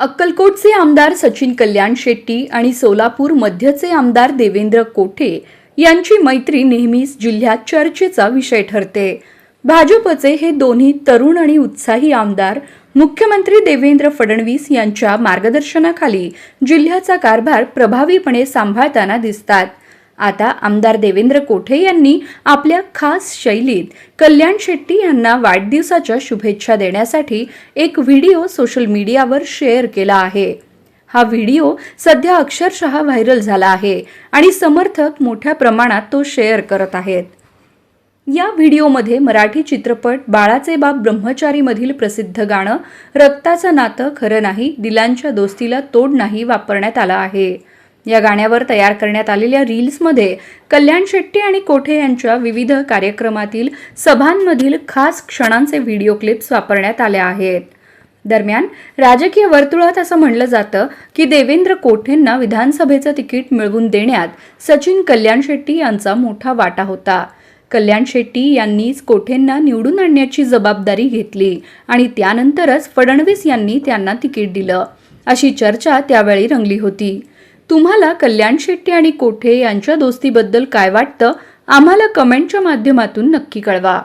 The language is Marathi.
अक्कलकोटचे आमदार सचिन कल्याण शेट्टी आणि सोलापूर मध्यचे आमदार देवेंद्र कोठे यांची मैत्री नेहमीच जिल्ह्यात चर्चेचा विषय ठरते. भाजपचे हे दोन्ही तरुण आणि उत्साही आमदार मुख्यमंत्री देवेंद्र फडणवीस यांच्या मार्गदर्शनाखाली जिल्ह्याचा कारभार प्रभावीपणे सांभाळताना दिसतात. आता आमदार देवेंद्र कोठे यांनी आपल्या खास शैलीत कल्याण शेट्टी यांना वाढदिवसाच्या शुभेच्छा देण्यासाठी एक व्हिडिओ सोशल मीडियावर शेअर केला आहे. हा व्हिडिओ सध्या अक्षरशः व्हायरल झाला आहे आणि समर्थक मोठ्या प्रमाणात तो शेअर करत आहेत. या व्हिडिओमध्ये मराठी चित्रपट बाळाचे बाप ब्रह्मचारीमधील प्रसिद्ध गाणं रक्ताचं नातं खरं नाही दिलांच्या दोस्तीला तोड नाही वापरण्यात आलं आहे. या गाण्यावर तयार करण्यात आलेल्या रील्समध्ये कल्याण शेट्टी आणि कोठे यांच्या विविध कार्यक्रमातील सभांमधील खास क्षणांचे व्हिडिओ क्लिप्स वापरण्यात आल्या आहेत. दरम्यान राजकीय वर्तुळात असं म्हणलं जातं की देवेंद्र कोठेंना विधानसभेचं तिकीट मिळवून देण्यात सचिन कल्याण शेट्टी यांचा मोठा वाटा होता. कल्याण शेट्टी यांनीच कोठेंना निवडून आणण्याची जबाबदारी घेतली आणि त्यानंतरच फडणवीस यांनी त्यांना तिकीट दिलं. अशी चर्चा त्यावेळी रंगली होती. तुम्हाला कल्याण शेट्टी आणि कोठे यांच्या दोस्तीबद्दल काय वाटतं आम्हाला कमेंटच्या माध्यमातून नक्की कळवा.